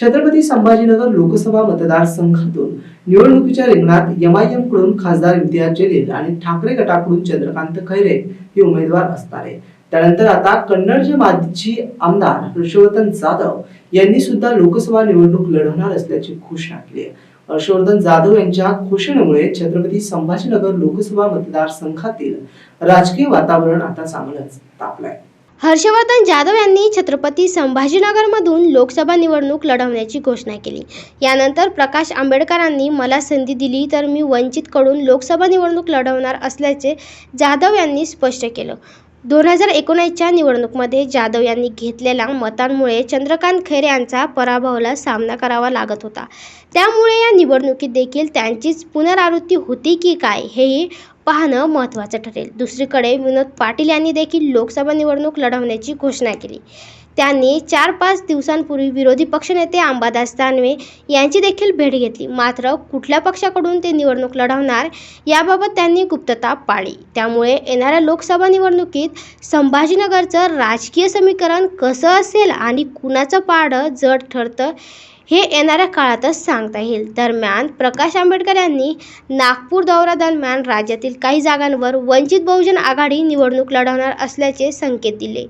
छत्रपती संभाजीनगर लोकसभा मतदारसंघातून निवडणुकीच्या रिंगणात एमआयएमकडून खासदार इम्तियाज जलील आणि ठाकरे गटाकडून चंद्रकांत खैरे हे उमेदवार असणार. आहे त्यानंतर आता कन्नडचे माजी आमदार हर्षवर्धन जाधव यांनी सुद्धा लोकसभा निवडणूक लढवणार असल्याची घोषणा केली आहे. हर्षवर्धन जाधव यांच्या घोषणेमुळे छत्रपती संभाजीनगर लोकसभा मतदारसंघातील राजकीय वातावरण आता चांगलंच तापलंय. हर्षवर्धन जाधव यांनी छत्रपती संभाजीनगरमधून लोकसभा निवडणूक लढवण्याची घोषणा केली. यानंतर प्रकाश आंबेडकरांनी मला संधी दिली तर मी वंचितकडून लोकसभा निवडणूक लढवणार असल्याचे जाधव यांनी स्पष्ट केलं. दोन हजार एकोणीसच्या निवडणुकीमध्ये जाधव यांनी घेतलेल्या मतांमुळे चंद्रकांत खैरे यांचा पराभवाला सामना करावा लागत होता. त्यामुळे या निवडणुकीत देखील त्यांचीच पुनरावृत्ती होती की काय हेही पाहणं महत्त्वाचं ठरेल. दुसरीकडे विनोद पाटील यांनी देखील लोकसभा निवडणूक लढवण्याची घोषणा केली. त्यांनी चार पाच दिवसांपूर्वी विरोधी पक्षनेते अंबादास दानवे यांची देखील भेट घेतली. मात्र कुठल्या पक्षाकडून ते निवडणूक लढवणार याबाबत त्यांनी गुप्तता पाळली. त्यामुळे येणाऱ्या लोकसभा निवडणुकीत संभाजीनगरचं राजकीय समीकरण कसं असेल आणि कुणाचं पाडं जड ठरतं हे येणाऱ्या काळातच सांगता येईल. दरम्यान प्रकाश आंबेडकर यांनी नागपूर दौऱ्यादरम्यान राज्यातील काही जागांवर वंचित बहुजन आघाडी निवडणूक लढवणार असल्याचे संकेत दिले.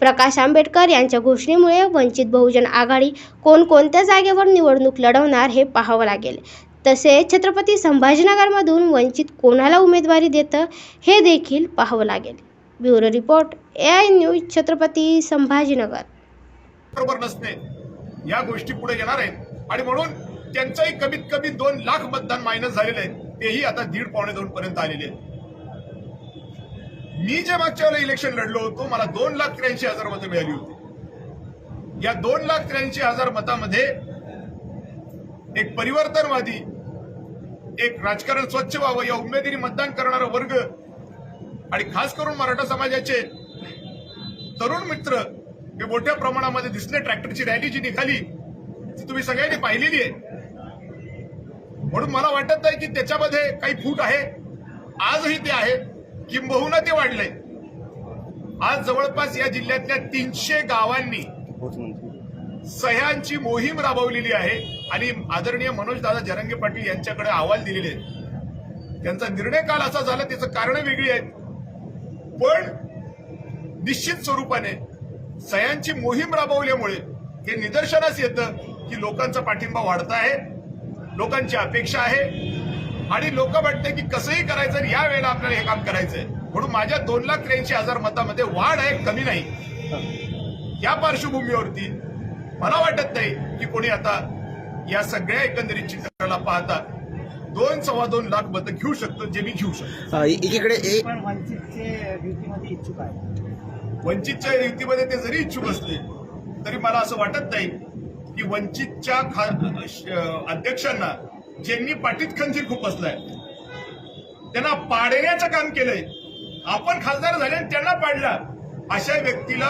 प्रकाश आंबेडकर यांच्या घोषणेमुळे वंचित बहुजन आघाडी कोणकोणत्या जागेवर निवडणूक लढवणार हे पाहावं लागेल. तसेच छत्रपती संभाजीनगरमधून वंचित कोणाला उमेदवारी देतं हे देखील पाहावं लागेल. Bureau report A I news Chhatrapati Sambhajinagar. बरोबर नसते. या गोष्टी पुढे येणार आहेत. आणि म्हणून त्यांचंही कमीत कमी दोन लाख मतदान मायनस झालेले आहेत तेही आता दीड पावणे दोन पर्यंत आलेले आहेत. मी जे मागच्या वेळेला इलेक्शन लढलो होतो मला दोन लाख त्र्याऐंशी हजार मतं मिळाली होती. या दोन लाख त्र्याऐंशी हजार मतामध्ये एक परिवर्तनवादी एक राजकारण स्वच्छ व्हावं या उमेदीने मतदान करणारा वर्ग आणि खास करून मराठा समाजाचे तरुण मित्र हे मोठ्या प्रमाणामध्ये दिसले ट्रॅक्टरची रॅली जी निघाली ती तुम्ही सगळ्यांनी पाहिलेली आहे. म्हणून मला वाटत नाही की त्याच्यामध्ये काही फूट आहे. आजही ते आहे. किंबहुना ते वाढलंय. आज जवळपास या जिल्ह्यातल्या तीनशे गावांनी सह्यांची मोहीम राबवलेली आहे. आणि आदरणीय मनोजदादा जरंगे पाटील यांच्याकडे अहवाल दिलेले आहेत. त्यांचा निर्णय काल असा झाला त्याचं कारण वेगळी आहेत. पण निश्चित स्वरूपाने सह्यांची मोहीम राबवल्यामुळे हे निदर्शनास येतं की लोकांचा पाठिंबा वाढत आहे लोकांची अपेक्षा आहे आणि लोक वाटते की कसंही करायचं या वेळेला आपल्याला हे काम करायचंय. म्हणून माझ्या दोन लाख त्र्याऐंशी हजार मतामध्ये वाढ आहे कमी नाही. या पार्श्वभूमीवरती मला वाटत नाही की कोणी आता या सगळ्या एकंदरीत चित्राला पाहता दोन सव्वा दोन लाख मतं घेऊ शकतो जे मी घेऊ शकतो. एकीकडे इच्छुक आहे वंचितच्या युतीमध्ये ते जरी इच्छुक असले तरी मला असं वाटत नाही की वंचितच्या खा- अध्यक्षांना ज्यांनी पाठीत खंजीर खूप असलाय त्यांना पाडण्याचं काम केलंय. आपण खासदार झाले त्यांना पाडला. अशा व्यक्तीला